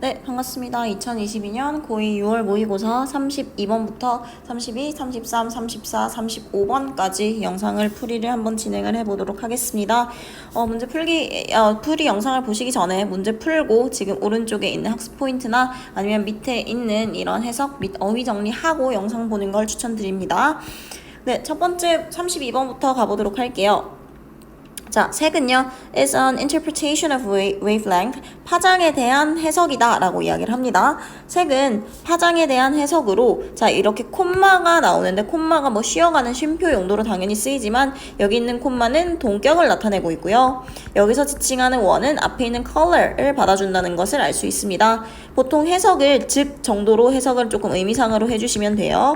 네, 반갑습니다. 2022년 고2 6월 모의고사 32번부터 32, 33, 34, 35번까지 영상을 풀이를 한번 진행을 해보도록 하겠습니다. 어, 문제 풀기, 어, 풀이 영상을 보시기 전에 문제 풀고 지금 오른쪽에 있는 학습 포인트나 아니면 밑에 있는 이런 해석 및 어휘 정리하고 영상 보는 걸 추천드립니다. 네, 첫 번째 32번부터 가보도록 할게요. 자, 색은요, is an interpretation of wave- wavelength. 파장에 대한 해석이다 라고 이야기를 합니다. 색은 파장에 대한 해석으로, 자, 이렇게 콤마가 나오는데, 콤마가 뭐 쉬어가는 쉼표 용도로 당연히 쓰이지만, 여기 있는 콤마는 동격을 나타내고 있고요. 여기서 지칭하는 원은 앞에 있는 color을 받아준다는 것을 알 수 있습니다. 보통 해석을 즉 정도로 해석을 조금 의미상으로 해주시면 돼요.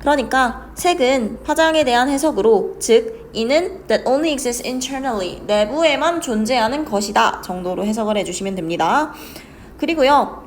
그러니까 색은 파장에 대한 해석으로 즉 이는 that only exists internally 내부에만 존재하는 것이다 정도로 해석을 해주시면 됩니다. 그리고요.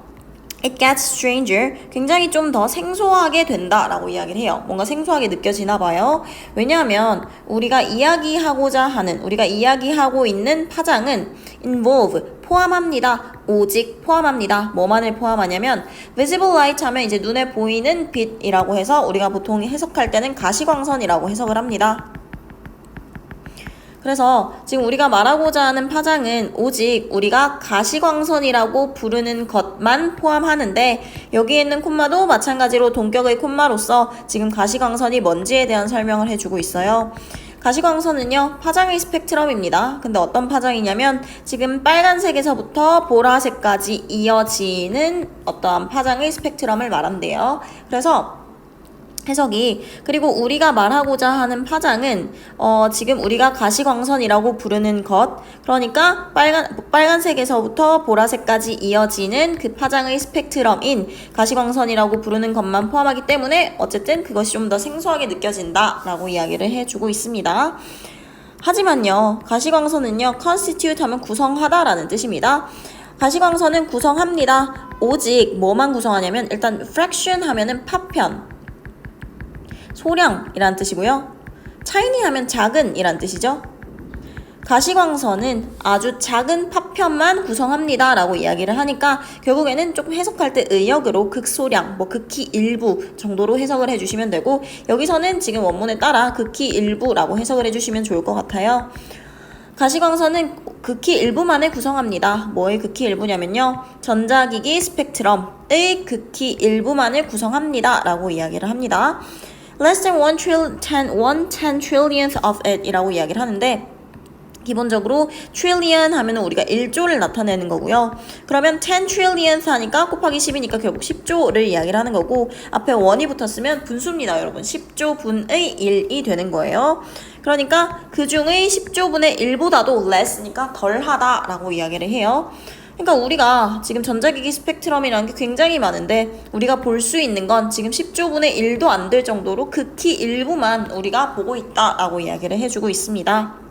It gets stranger. 굉장히 좀 더 생소하게 된다 라고 이야기를 해요. 뭔가 생소하게 느껴지나 봐요. 왜냐하면 우리가 이야기하고자 하는, 우리가 이야기하고 있는 파장은 involve, 포함합니다. 오직 포함합니다. 뭐만을 포함하냐면 visible light 하면 이제 눈에 보이는 빛이라고 해서 우리가 보통 해석할 때는 가시광선이라고 해석을 합니다. 그래서 지금 우리가 말하고자 하는 파장은 오직 우리가 가시광선이라고 부르는 것만 포함하는데 여기에 있는 콤마도 마찬가지로 동격의 콤마로서 지금 가시광선이 뭔지에 대한 설명을 해주고 있어요. 가시광선은요 파장의 스펙트럼입니다. 근데 어떤 파장이냐면 지금 빨간색에서부터 보라색까지 이어지는 어떠한 파장의 스펙트럼을 말한대요. 그래서 해석이 그리고 우리가 말하고자 하는 파장은 어, 지금 우리가 가시광선이라고 부르는 것 그러니까 빨간 빨간색에서부터 보라색까지 이어지는 그 파장의 스펙트럼인 가시광선이라고 부르는 것만 포함하기 때문에 어쨌든 그것이 좀 더 생소하게 느껴진다라고 이야기를 해주고 있습니다. 하지만요, 가시광선은요, constitute 하면 구성하다라는 뜻입니다. 가시광선은 구성합니다. 오직 뭐만 구성하냐면 일단 fraction 하면은 파편, 소량이란 뜻이고요. tiny 하면 작은이란 뜻이죠. 가시광선은 아주 작은 파편만 구성합니다 라고 이야기를 하니까 결국에는 조금 해석할 때 의역으로 극소량, 뭐 극히 일부 정도로 해석을 해주시면 되고 여기서는 지금 원문에 따라 극히 일부라고 해석을 해주시면 좋을 것 같아요. 가시광선은 극히 일부만을 구성합니다. 뭐의 극히 일부냐면요. 전자기기 스펙트럼의 극히 일부만을 구성합니다. 라고 이야기를 합니다. Less than 1 trillion, 10, 1 10 trillionth of it 이라고 이야기를 하는데 기본적으로 trillion 하면 우리가 1조를 나타내는 거고요. 그러면 10 trillionth 하니까 곱하기 10이니까 결국 10조를 이야기를 하는 거고 앞에 1이 붙었으면 분수입니다, 여러분. 10조 분의 1이 되는 거예요. 그러니까 그 중의 10조 분의 1보다도 less니까 덜하다라고 이야기를 해요. 그러니까 우리가 지금 전자기기 스펙트럼이라는 게 굉장히 많은데 우리가 볼 수 있는 건 지금 10조 분의 1도 안 될 정도로 극히 일부만 우리가 보고 있다라고 이야기를 해주고 있습니다.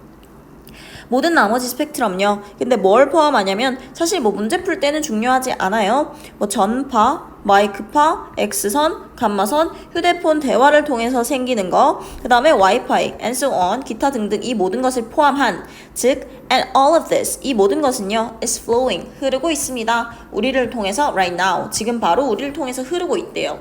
모든 나머지 스펙트럼요. 근데 뭘 포함하냐면 사실 뭐 문제 풀 때는 중요하지 않아요. 뭐 전파, 마이크파, X선, 감마선, 휴대폰 대화를 통해서 생기는 거, 그 다음에 와이파이, and so on, 기타 등등 이 모든 것을 포함한 즉 and all of this 이 모든 것은요 is flowing 흐르고 있습니다. 우리를 통해서 right now 지금 바로 우리를 통해서 흐르고 있대요.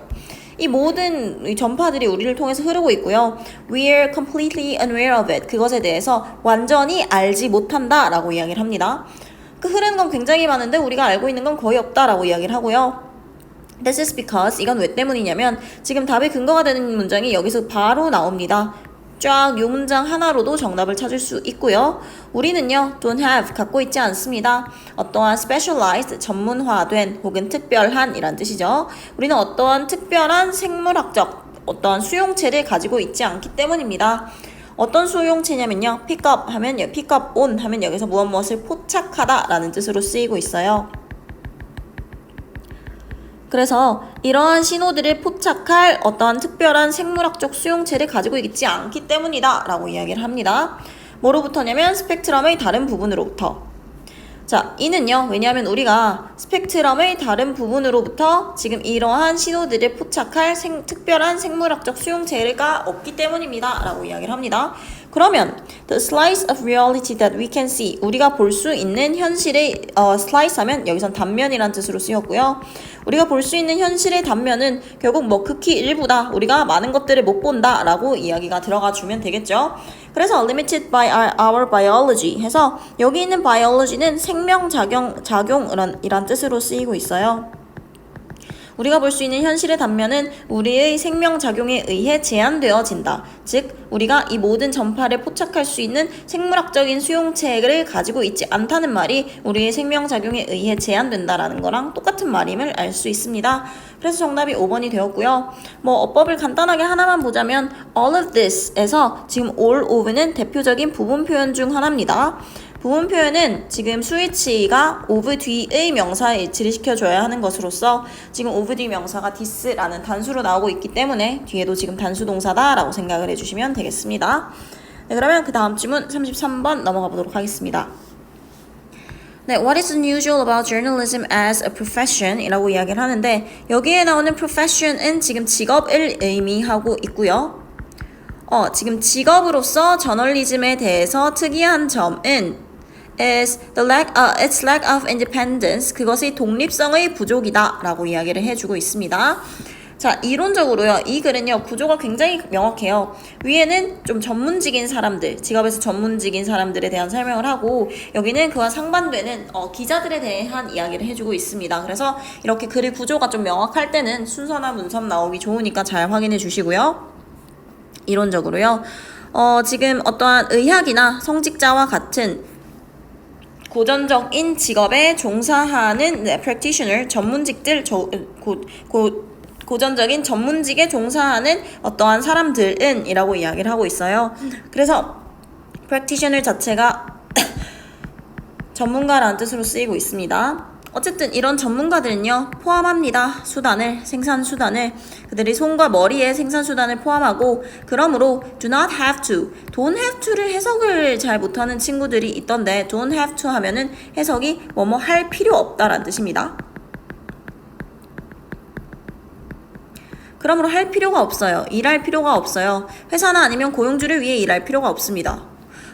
이 모든 이 전파들이 우리를 통해서 흐르고 있고요. We are completely unaware of it. 그것에 대해서 완전히 알지 못한다 라고 이야기를 합니다. 그 흐르는 건 굉장히 많은데 우리가 알고 있는 건 거의 없다라고 이야기를 하고요. This is because 이건 왜 때문이냐면 지금 답의 근거가 되는 문장이 여기서 바로 나옵니다. 쫙 요 문장 하나로도 정답을 찾을 수 있고요. 우리는요, don't have 갖고 있지 않습니다. 어떠한 specialized 전문화된 혹은 특별한 이란 뜻이죠. 우리는 어떠한 특별한 생물학적 어떠한 수용체를 가지고 있지 않기 때문입니다. 어떤 수용체냐면요, up 하면 up on 하면 여기서 무엇 무엇을 포착하다 라는 뜻으로 쓰이고 있어요. 그래서 이러한 신호들을 포착할 어떠한 특별한 생물학적 수용체를 가지고 있지 않기 때문이다 라고 이야기를 합니다. 뭐로부터냐면 스펙트럼의 다른 부분으로부터. 자, 이는요, 왜냐하면 우리가 스펙트럼의 다른 부분으로부터 지금 이러한 신호들을 포착할 생- 특별한 생물학적 수용체가 없기 때문입니다. 라고 이야기를 합니다. 그러면 the slice of reality that we can see 우리가 볼 수 있는 현실의 어, slice 하면 여기선 단면이란 뜻으로 쓰였고요. 우리가 볼 수 있는 현실의 단면은 결국 뭐 극히 일부다. 우리가 많은 것들을 못 본다라고 이야기가 들어가 주면 되겠죠. 그래서 limited by our, biology 해서 여기 있는 biology는 생명 작용 작용이란 이란 뜻으로 쓰이고 있어요. 우리가 볼 수 있는 현실의 단면은 우리의 생명 작용에 의해 제한되어진다. 즉, 우리가 이 모든 전파를 포착할 수 있는 생물학적인 수용체를 가지고 있지 않다는 말이 우리의 생명 작용에 의해 제한된다라는 거랑 똑같은 말임을 알 수 있습니다. 그래서 정답이 5번이 되었고요. 뭐 어법을 간단하게 하나만 보자면 all of this에서 지금 all of는 대표적인 부분 표현 중 하나입니다. 부분 표현은 지금 스위치가 of 뒤의 명사에 일치를 시켜줘야 하는 것으로서 지금 of 뒤 명사가 this라는 단수로 나오고 있기 때문에 뒤에도 지금 단수 동사다라고 생각을 해주시면 되겠습니다. 네, 그러면 그 다음 질문 33번 넘어가 보도록 하겠습니다. 네, what is unusual about journalism as a profession? 이라고 이야기를 하는데 여기에 나오는 profession은 지금 직업을 의미하고 있고요. 어, 지금 직업으로서 저널리즘에 대해서 특이한 점은 is the lack, uh, its lack of independence. 그것이 독립성의 부족이다 라고 이야기를 해주고 있습니다. 자, 이론적으로요. 이 글은요. 구조가 굉장히 명확해요. 위에는 좀 전문직인 사람들, 직업에서 전문직인 사람들에 대한 설명을 하고 여기는 그와 상반되는 어, 기자들에 대한 이야기를 해주고 있습니다. 그래서 이렇게 글의 구조가 좀 명확할 때는 순서나 문서 나오기 좋으니까 잘 확인해 주시고요. 이론적으로요. 어, 지금 어떠한 의학이나 성직자와 같은 고전적인 직업에 종사하는 네, practitioner 전문직들 저, 고, 고, 고전적인 전문직에 종사하는 어떠한 사람들은 이라고 이야기를 하고 있어요. 그래서 practitioner 자체가 전문가라는 뜻으로 쓰이고 있습니다. 어쨌든 이런 전문가들은요 포함합니다 수단을 생산 수단을 그들이 손과 머리에 생산 수단을 포함하고 그러므로 do not have to don't have to를 해석을 잘 못하는 친구들이 있던데 don't have to 하면은 해석이 뭐뭐 할 필요 없다라는 뜻입니다. 그러므로 할 필요가 없어요. 일할 필요가 없어요. 회사나 아니면 고용주를 위해 일할 필요가 없습니다.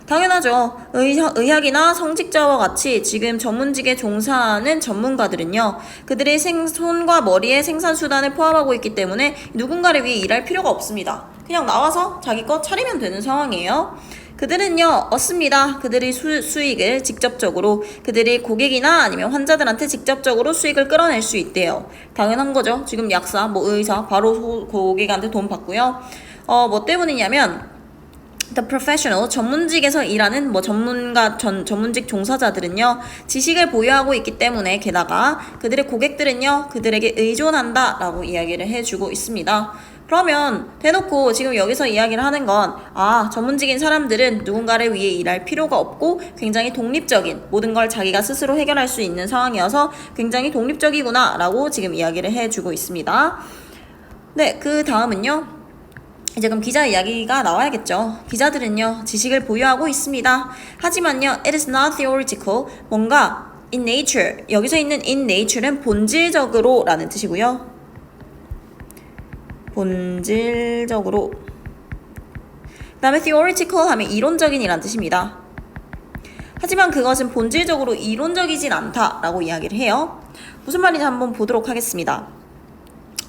당연하죠. 의학, 의학이나 성직자와 같이 지금 전문직에 종사하는 전문가들은요, 그들의 생, 손과 머리의 생산 수단을 포함하고 있기 때문에 누군가를 위해 일할 필요가 없습니다. 그냥 나와서 자기 거 차리면 되는 상황이에요. 그들은요, 얻습니다. 그들의 수, 수익을 직접적으로, 그들이 고객이나 아니면 환자들한테 직접적으로 수익을 끌어낼 수 있대요. 당연한 거죠. 지금 약사, 뭐 의사, 바로 소, 고객한테 돈 받고요. 어, 뭐 때문이냐면, The professional 전문직에서 일하는 뭐 전문가 전 전문직 종사자들은요 지식을 보유하고 있기 때문에 게다가 그들의 고객들은요 그들에게 의존한다 라고 이야기를 해주고 있습니다. 그러면 대놓고 지금 여기서 이야기를 하는 건 아 전문직인 사람들은 누군가를 위해 일할 필요가 없고 굉장히 독립적인 모든 걸 자기가 스스로 해결할 수 있는 상황이어서 굉장히 독립적이구나 라고 지금 이야기를 해주고 있습니다. 네, 그 다음은요. 이제 그럼 기자 이야기가 나와야겠죠. 기자들은요, 지식을 보유하고 있습니다. 하지만요, it is not theoretical. 뭔가 in nature. 여기서 있는 in nature는 본질적으로 라는 뜻이고요. 본질적으로. 그 다음에 theoretical 하면 이론적인 이란 뜻입니다. 하지만 그것은 본질적으로 이론적이진 않다라고 이야기를 해요. 무슨 말인지 한번 보도록 하겠습니다.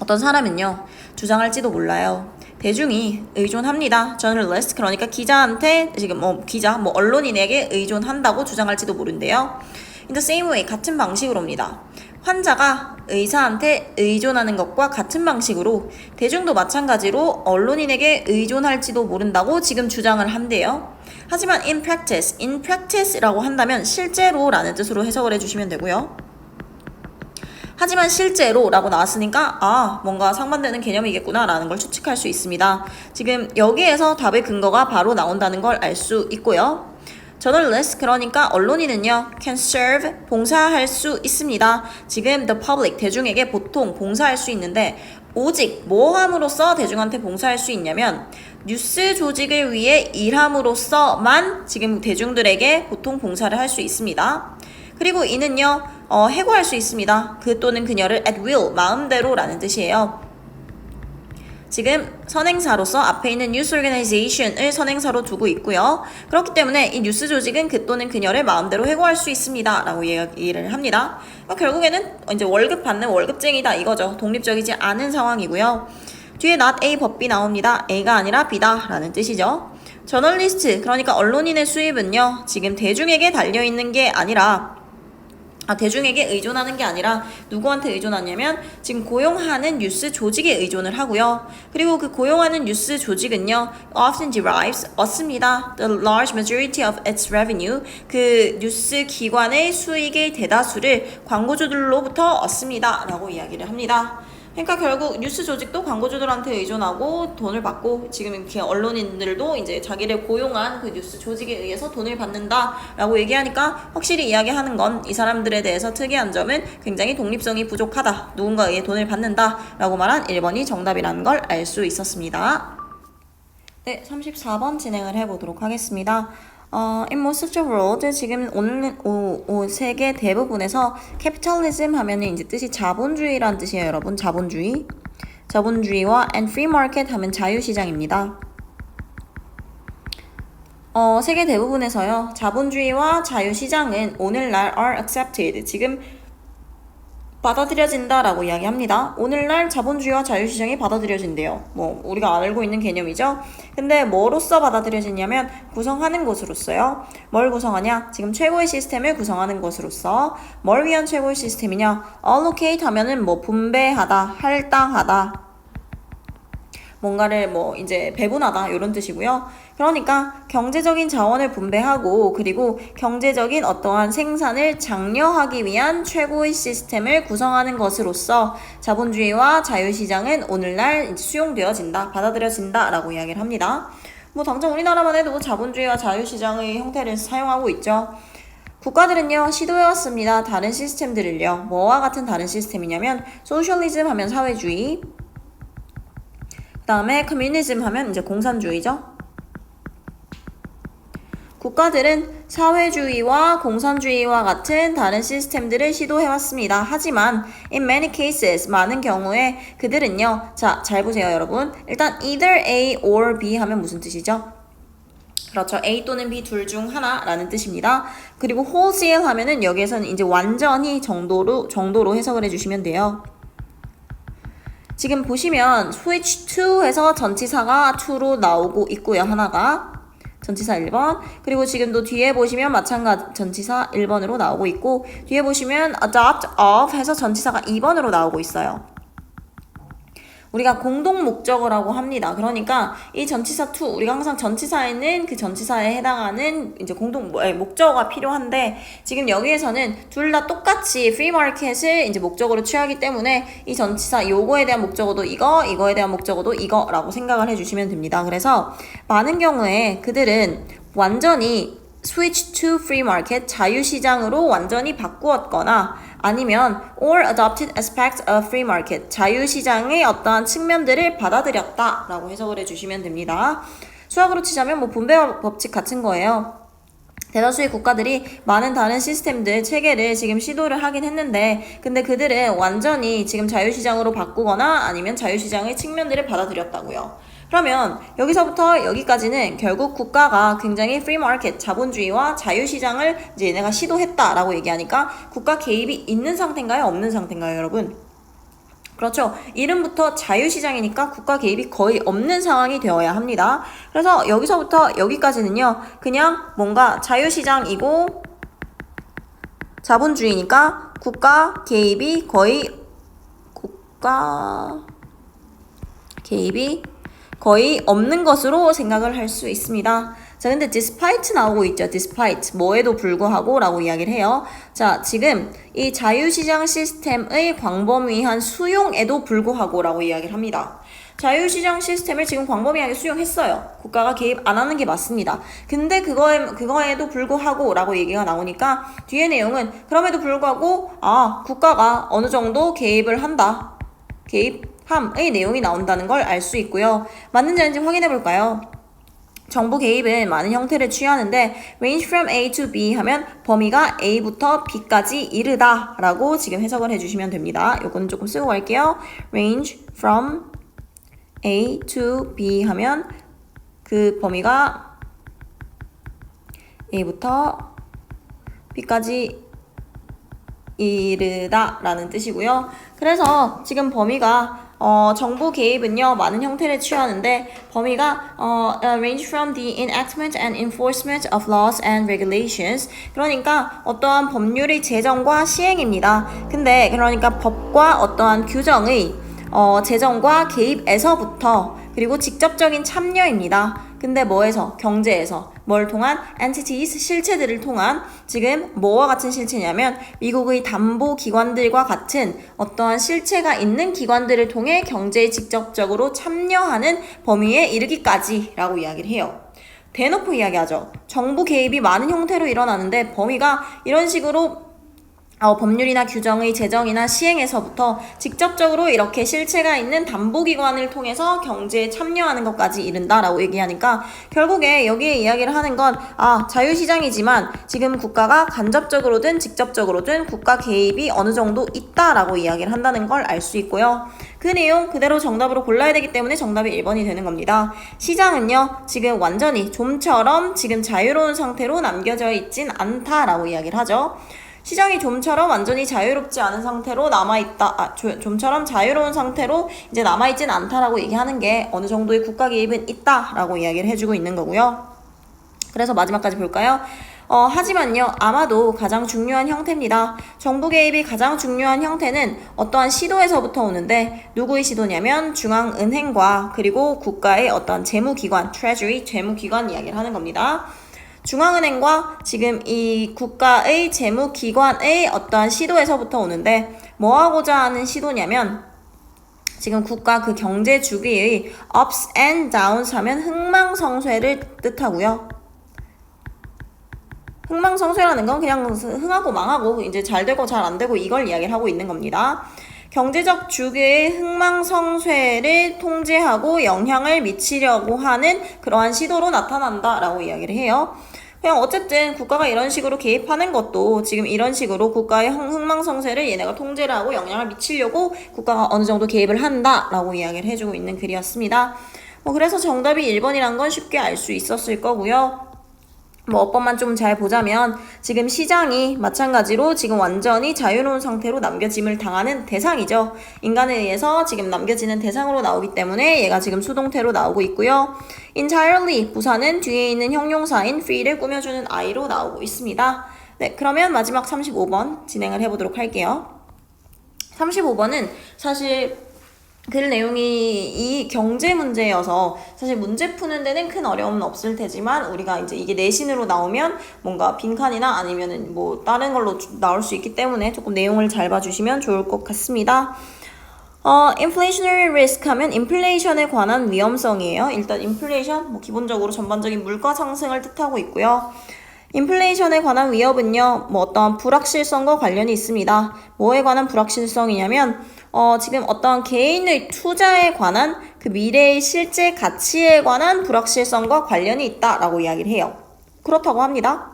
어떤 사람은요, 주장할지도 몰라요. 대중이 의존합니다. 저널리스트 그러니까 기자한테 지금 뭐 기자 뭐 언론인에게 의존한다고 주장할지도 모른대요. In the same way 같은 방식으로입니다. 환자가 의사한테 의존하는 것과 같은 방식으로 대중도 마찬가지로 언론인에게 의존할지도 모른다고 지금 주장을 한대요. 하지만 in practice, in practice라고 한다면 실제로라는 뜻으로 해석을 해주시면 되고요. 하지만 실제로 라고 나왔으니까 아 뭔가 상반되는 개념이겠구나 라는 걸 추측할 수 있습니다. 지금 여기에서 답의 근거가 바로 나온다는 걸 알 수 있고요. journalist 그러니까 언론인은요 can serve 봉사할 수 있습니다. 지금 the public 대중에게 보통 봉사할 수 있는데 오직 뭐 함으로써 대중한테 봉사할 수 있냐면 뉴스 조직을 위해 일함으로써만 지금 대중들에게 보통 봉사를 할 수 있습니다. 그리고 이는요 어, 해고할 수 있습니다. 그 또는 그녀를 at will 마음대로라는 뜻이에요. 지금 선행사로서 앞에 있는 뉴스 오르가나이제이션을 선행사로 두고 있고요. 그렇기 때문에 이 뉴스 조직은 그 또는 그녀를 마음대로 해고할 수 있습니다. 라고 이야기를 합니다. 그러니까 결국에는 이제 월급 받는 월급쟁이다 이거죠. 독립적이지 않은 상황이고요. 뒤에 not A 법 B 나옵니다. A가 아니라 B다 라는 뜻이죠. 저널리스트 그러니까 언론인의 수입은요. 지금 대중에게 달려있는 게 아니라 아, 대중에게 의존하는 게 아니라 누구한테 의존하냐면 지금 고용하는 뉴스 조직에 의존을 하고요. 그리고 그 고용하는 뉴스 조직은요, often derives 얻습니다. The large majority of its revenue 그 뉴스 기관의 수익의 대다수를 광고주들로부터 얻습니다.라고 이야기를 합니다. 그러니까 결국 뉴스 조직도 광고주들한테 의존하고 돈을 받고 지금 이렇게 언론인들도 이제 자기를 고용한 그 뉴스 조직에 의해서 돈을 받는다라고 얘기하니까 확실히 이야기하는 건 이 사람들에 대해서 특이한 점은 굉장히 독립성이 부족하다. 누군가에 돈을 받는다라고 말한 1번이 정답이라는 걸 알 수 있었습니다. 네, 34번 진행을 해보도록 하겠습니다. 어, in most of the world 지금 오늘 오, 오, 세계 대부분에서 capitalism 하면은 이제 뜻이 자본주의란 뜻이에요, 여러분. 자본주의. 자본주의와 and free market 하면 자유시장입니다. 어, 세계 대부분에서요. 자본주의와 자유시장은 오늘날 are accepted. 지금 받아들여진다라고 이야기합니다. 오늘날 자본주의와 자유시장이 받아들여진대요. 뭐 우리가 알고 있는 개념이죠. 근데 뭐로써 받아들여지냐면 구성하는 것으로서요. 뭘 구성하냐? 지금 최고의 시스템을 구성하는 것으로서 뭘 위한 최고의 시스템이냐? allocate 하면은 뭐 분배하다, 할당하다, 뭔가를 뭐 이제 배분하다 이런 뜻이고요. 그러니까 경제적인 자원을 분배하고 그리고 경제적인 어떠한 생산을 장려하기 위한 최고의 시스템을 구성하는 것으로서 자본주의와 자유시장은 오늘날 수용되어진다, 받아들여진다라고 이야기를 합니다. 뭐 당장 우리나라만 해도 자본주의와 자유시장의 형태를 사용하고 있죠. 국가들은요 시도해왔습니다. 다른 시스템들을요. 뭐와 같은 다른 시스템이냐면 소셜리즘 하면 사회주의, 그 다음에 커뮤니즘 하면 이제 공산주의죠. 국가들은 사회주의와 공산주의와 같은 다른 시스템들을 시도해왔습니다. 하지만 in many cases 많은 경우에 그들은요. 자, 잘 보세요, 여러분. 일단 either A or B 하면 무슨 뜻이죠? 그렇죠. A 또는 B 둘 중 하나라는 뜻입니다. 그리고 wholesale 하면은 여기에서는 이제 완전히 정도로 정도로 해석을 해 주시면 돼요. 지금 보시면 to 해서 전치사가 to로 나오고 있고요. 하나가 전치사 1번 그리고 지금도 뒤에 보시면 마찬가지 전치사 1번으로 나오고 있고 뒤에 보시면 adopt of 해서 전치사가 2번으로 나오고 있어요. 우리가 공동 목적어라고 합니다. 그러니까 이 전치사 to 우리가 항상 전치사에는 그 전치사에 해당하는 이제 공동 뭐, 목적어가 필요한데 지금 여기에서는 둘 다 똑같이 market을 이제 목적으로 취하기 때문에 이 전치사 요거에 대한 목적어도 이거 이거에 대한 목적어도 이거라고 생각을 해주시면 됩니다. 그래서 많은 경우에 그들은 완전히 switch to free market 자유시장으로 완전히 바꾸었거나 아니면 or adopted aspects of free market 자유시장의 어떠한 측면들을 받아들였다 라고 해석을 해주시면 됩니다. 수학으로 치자면 뭐 분배 법칙 같은 거예요. 대다수의 국가들이 많은 다른 시스템들, 체계를 지금 시도를 하긴 했는데, 근데 그들은 완전히 지금 자유시장으로 바꾸거나 아니면 자유시장의 측면들을 받아들였다고요. 그러면 여기서부터 여기까지는 결국 국가가 굉장히 프리 마켓 자본주의와 자유시장을 이제 얘네가 시도했다라고 얘기하니까 국가 개입이 있는 상태인가요? 없는 상태인가요, 여러분? 그렇죠. 이름부터 자유시장이니까 국가 개입이 거의 없는 상황이 되어야 합니다. 그래서 여기서부터 여기까지는요, 그냥 뭔가 자유시장이고 자본주의니까 국가 개입이 거의 국가 개입이 거의 없는 것으로 생각을 할 수 있습니다. 자, 근데 despite 나오고 있죠. despite. 뭐에도 불구하고 라고 이야기를 해요. 자, 지금 이 자유시장 시스템의 광범위한 수용에도 불구하고 라고 이야기를 합니다. 자유시장 시스템을 지금 광범위하게 수용했어요. 국가가 개입 안 하는 게 맞습니다. 근데 그거에, 그거에도 불구하고 라고 얘기가 나오니까 뒤에 내용은 그럼에도 불구하고 아, 국가가 어느 정도 개입을 한다. 개입 함의 내용이 나온다는 걸 알 수 있고요. 맞는지 아닌지 확인해 볼까요? 정보 개입은 많은 형태를 취하는데 range from A to B 하면 범위가 A부터 B까지 이르다 라고 지금 해석을 해주시면 됩니다. 요거는 조금 쓰고 갈게요. range from A to B 하면 그 범위가 A부터 B까지 이르다 라는 뜻이고요. 그래서 지금 범위가 어, 정부 개입은요 많은 형태를 취하는데 범위가 어, range from the enactment and enforcement of laws and regulations 그러니까 어떠한 법률의 제정과 시행입니다. 근데 그러니까 법과 어떠한 규정의 어, 제정과 개입에서부터 그리고 직접적인 참여입니다. 근데 뭐에서? 경제에서. 뭘 통한? entities, 실체들을 통한 지금 뭐와 같은 실체냐면 미국의 담보 기관들과 같은 어떠한 실체가 있는 기관들을 통해 경제에 직접적으로 참여하는 범위에 이르기까지라고 이야기를 해요. 대놓고 이야기하죠. 정부 개입이 많은 형태로 일어나는데 범위가 이런 식으로 어, 법률이나 규정의 제정이나 시행에서부터 직접적으로 이렇게 실체가 있는 담보기관을 통해서 경제에 참여하는 것까지 이른다라고 얘기하니까 결국에 여기에 이야기를 하는 건 아, 자유시장이지만 지금 국가가 간접적으로든 직접적으로든 국가 개입이 어느 정도 있다라고 이야기를 한다는 걸 알 수 있고요. 그 내용 그대로 정답으로 골라야 되기 때문에 정답이 1번이 되는 겁니다. 시장은요, 지금 완전히 좀처럼 지금 자유로운 상태로 남겨져 있진 않다라고 이야기를 하죠. 시장이 좀처럼 완전히 자유롭지 않은 상태로 남아있다, 아, 조- 좀처럼 자유로운 상태로 이제 남아있진 않다라고 얘기하는 게 어느 정도의 국가 개입은 있다라고 이야기를 해주고 있는 거고요. 그래서 마지막까지 볼까요? 어, 하지만요, 아마도 가장 중요한 형태입니다. 정부 개입이 가장 중요한 형태는 어떠한 시도에서부터 오는데, 누구의 시도냐면 중앙은행과 그리고 국가의 어떤 재무기관, treasury, 재무기관 이야기를 하는 겁니다. 중앙은행과 지금 이 국가의 재무기관의 어떠한 시도에서부터 오는데, 뭐 하고자 하는 시도냐면, 지금 국가 그 경제 주기의 ups and downs 하면 흥망성쇠를 뜻하고요. 흥망성쇠라는 건 그냥 흥하고 망하고 이제 잘 되고 잘 안 되고 이걸 이야기를 하고 있는 겁니다. 경제적 주기의 흥망성쇠를 통제하고 영향을 미치려고 하는 그러한 시도로 나타난다라고 이야기를 해요. 그냥 어쨌든 국가가 이런 식으로 개입하는 것도 지금 이런 식으로 국가의 흥- 흥망성쇠를 얘네가 통제를 하고 영향을 미치려고 국가가 어느 정도 개입을 한다라고 이야기를 해주고 있는 글이었습니다. 뭐 그래서 정답이 1번이란 건 쉽게 알 수 있었을 거고요. 뭐 어법만 좀 잘 보자면 지금 시장이 마찬가지로 지금 완전히 자유로운 상태로 남겨짐을 당하는 대상이죠. 인간에 의해서 지금 남겨지는 대상으로 나오기 때문에 얘가 지금 수동태로 나오고 있고요. entirely 부사는 뒤에 있는 형용사인 free를 꾸며주는 i로 나오고 있습니다. 네, 그러면 마지막 35번 진행을 해보도록 할게요. 35번은 사실 글 내용이 이 경제 문제여서 사실 문제 푸는 데는 큰 어려움은 없을 테지만 우리가 이제 이게 내신으로 나오면 뭔가 빈칸이나 아니면은 뭐 다른 걸로 주- 나올 수 있기 때문에 조금 내용을 잘 봐주시면 좋을 것 같습니다. 어, inflationary risk 하면 인플레이션에 관한 위험성이에요. 일단 인플레이션, 뭐 기본적으로 전반적인 물가 상승을 뜻하고 있고요. 인플레이션에 관한 위협은요, 뭐 어떠한 불확실성과 관련이 있습니다. 뭐에 관한 불확실성이냐면, 어, 지금 어떠한 개인의 투자에 관한 그 미래의 실제 가치에 관한 불확실성과 관련이 있다라고 이야기를 해요. 그렇다고 합니다.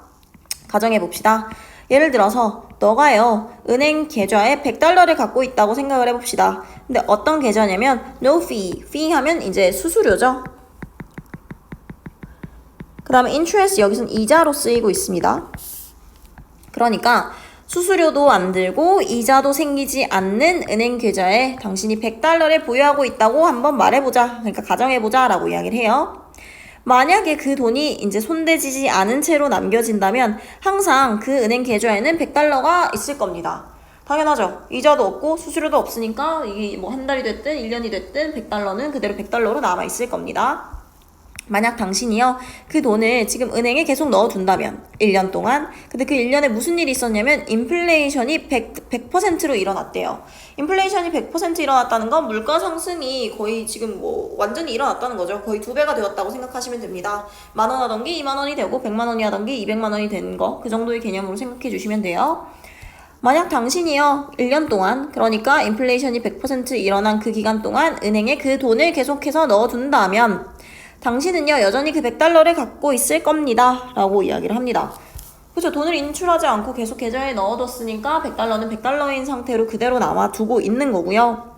가정해 봅시다. 예를 들어서 너가요 은행 계좌에 100달러를 갖고 있다고 생각을 해봅시다. 근데 어떤 계좌냐면 no fee, fee 하면 이제 수수료죠. 그 다음에 interest 여기서는 이자로 쓰이고 있습니다. 그러니까 수수료도 안 들고 이자도 생기지 않는 은행 계좌에 당신이 100달러를 보유하고 있다고 한번 말해보자. 그러니까 가정해보자 라고 이야기를 해요. 만약에 그 돈이 이제 손대지지 않은 채로 남겨진다면 항상 그 은행 계좌에는 100달러가 있을 겁니다. 당연하죠. 이자도 없고 수수료도 없으니까 이게 뭐 한 달이 됐든 1년이 됐든 100달러는 그대로 100달러로 남아 있을 겁니다. 만약 당신이요, 그 돈을 지금 은행에 계속 넣어둔다면, 1년 동안. 근데 그 1년에 무슨 일이 있었냐면, 인플레이션이 100, 100%로 일어났대요. 인플레이션이 100% 일어났다는 건 물가 상승이 거의 지금 뭐, 완전히 일어났다는 거죠. 거의 두 배가 되었다고 생각하시면 됩니다. 만 원 하던 게 2만 원이 되고, 100만 원이 하던 게 200만 원이 된 거. 그 정도의 개념으로 생각해 주시면 돼요. 만약 당신이요, 1년 동안, 그러니까 인플레이션이 100% 일어난 그 기간 동안 은행에 그 돈을 계속해서 넣어둔다면, 당신은요, 여전히 그 100달러를 갖고 있을 겁니다. 라고 이야기를 합니다. 그죠? 돈을 인출하지 않고 계속 계좌에 넣어뒀으니까 100달러는 100달러인 상태로 그대로 남아두고 있는 거고요.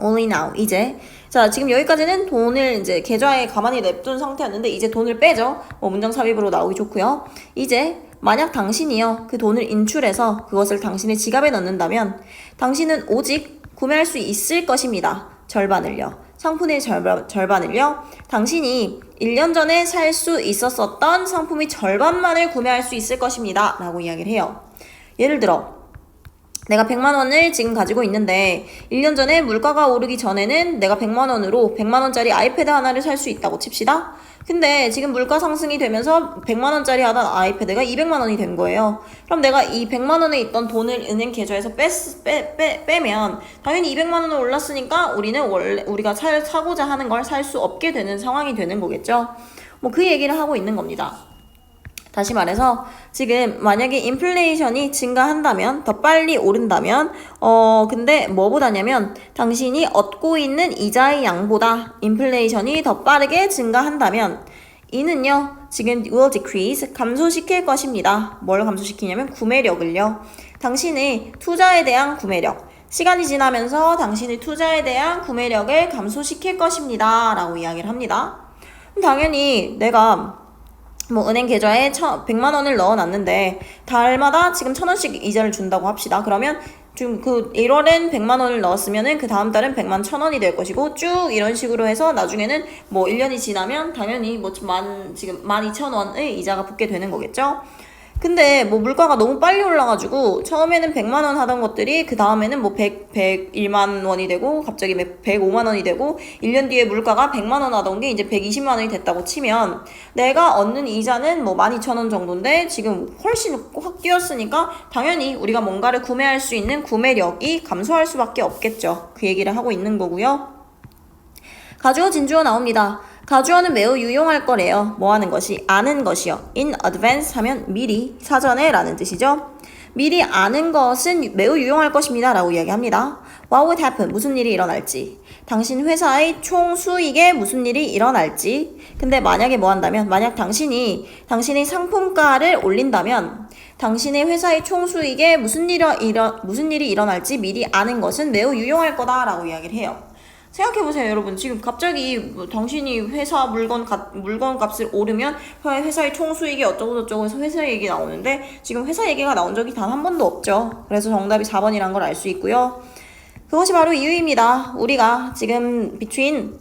only now 이제 자 지금 여기까지는 돈을 이제 계좌에 가만히 냅둔 상태였는데 이제 돈을 빼죠 뭐 문장 삽입으로 나오기 좋고요 이제 만약 당신이요 그 돈을 인출해서 그것을 당신의 지갑에 넣는다면 당신은 오직 구매할 수 있을 것입니다 절반을요 상품의 절반, 절반을요? 당신이 1년 전에 살 수 있었었던 상품의 절반만을 구매할 수 있을 것입니다. 라고 이야기를 해요. 예를 들어 내가 100만 원을 지금 가지고 있는데 1년 전에 물가가 오르기 전에는 내가 100만 원으로 100만 원짜리 아이패드 하나를 살 수 있다고 칩시다. 근데 지금 물가 상승이 되면서 100만 원짜리 하던 아이패드가 200만 원이 된 거예요. 그럼 내가 이 100만 원에 있던 돈을 은행 계좌에서 뺐, 빼, 빼, 빼면 당연히 200만 원을 올랐으니까 우리는 원래 우리가 살, 사고자 하는 걸 살 수 없게 되는 상황이 되는 거겠죠. 뭐 그 얘기를 하고 있는 겁니다. 다시 말해서 지금 만약에 인플레이션이 증가한다면 더 빨리 오른다면 어 근데 뭐보다냐면 당신이 얻고 있는 이자의 양보다 인플레이션이 더 빠르게 증가한다면 이는요 지금 will decrease 감소시킬 것입니다. 뭘 감소시키냐면 구매력을요. 당신의 투자에 대한 구매력 시간이 지나면서 당신의 투자에 대한 구매력을 감소시킬 것입니다. 라고 이야기를 합니다. 당연히 내가 뭐 은행 계좌에 천, 100만 원을 넣어 놨는데 달마다 지금 천 원씩 이자를 준다고 합시다. 그러면 지금 그 1월엔 100만 원을 넣었으면은 그 다음 달은 100만 천 원이 될 것이고 쭉 이런 식으로 해서 나중에는 뭐 1년이 지나면 당연히 뭐 만 지금 12,000원의 이자가 붙게 되는 거겠죠. 근데 뭐 물가가 너무 빨리 올라가지고 처음에는 100만 원 하던 것들이 그 다음에는 뭐 100, 101만 원이 되고 갑자기 105만 원이 되고 1년 뒤에 물가가 100만 원 하던 게 이제 120만 원이 됐다고 치면 내가 얻는 이자는 뭐 12,000원 정도인데 지금 훨씬 확 뛰었으니까 당연히 우리가 뭔가를 구매할 수 있는 구매력이 감소할 수밖에 없겠죠. 그 얘기를 하고 있는 거고요. 가주어 진주어 나옵니다. 가주어는 매우 유용할 거래요. 뭐 하는 것이? 아는 것이요. in advance 하면 미리, 사전에 라는 뜻이죠. 미리 아는 것은 매우 유용할 것입니다. 라고 이야기합니다. What would happen? 무슨 일이 일어날지. 당신 회사의 총 수익에 무슨 일이 일어날지. 근데 만약에 뭐 한다면, 만약 당신이 당신의 상품가를 올린다면, 당신의 회사의 총 수익에 무슨 일이, 일어, 무슨 일이 일어날지 미리 아는 것은 매우 유용할 거다라고 이야기를 해요. 생각해보세요, 여러분. 지금 갑자기 뭐 당신이 회사 물건 값, 물건 값을 오르면 회사의 총 수익이 어쩌고저쩌고 해서 회사 얘기 나오는데 지금 회사 얘기가 나온 적이 단 한 번도 없죠. 그래서 정답이 4번이란 걸 알 수 있고요. 그것이 바로 이유입니다. 우리가 지금 between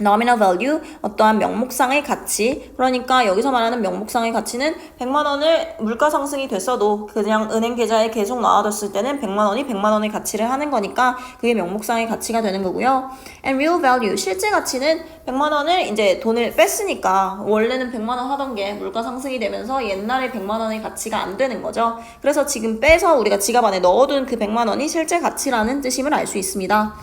nominal value 어떠한 명목상의 가치 그러니까 여기서 말하는 명목상의 가치는 100만 원을 물가 상승이 됐어도 그냥 은행 계좌에 계속 넣어뒀을 때는 100만 원이 100만 원의 가치를 하는 거니까 그게 명목상의 가치가 되는 거고요. and real value 실제 가치는 100만 원을 이제 돈을 뺐으니까 원래는 100만 원 하던 게 물가 상승이 되면서 옛날에 100만 원의 가치가 안 되는 거죠. 그래서 지금 빼서 우리가 지갑 안에 넣어둔 그 100만 원이 실제 가치라는 뜻임을 알 수 있습니다.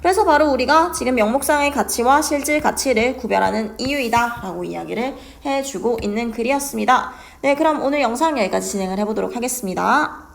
그래서 바로 우리가 지금 명목상의 가치와 실질 가치를 구별하는 이유이다 라고 이야기를 해주고 있는 글이었습니다. 네, 그럼 오늘 영상 여기까지 진행을 해보도록 하겠습니다.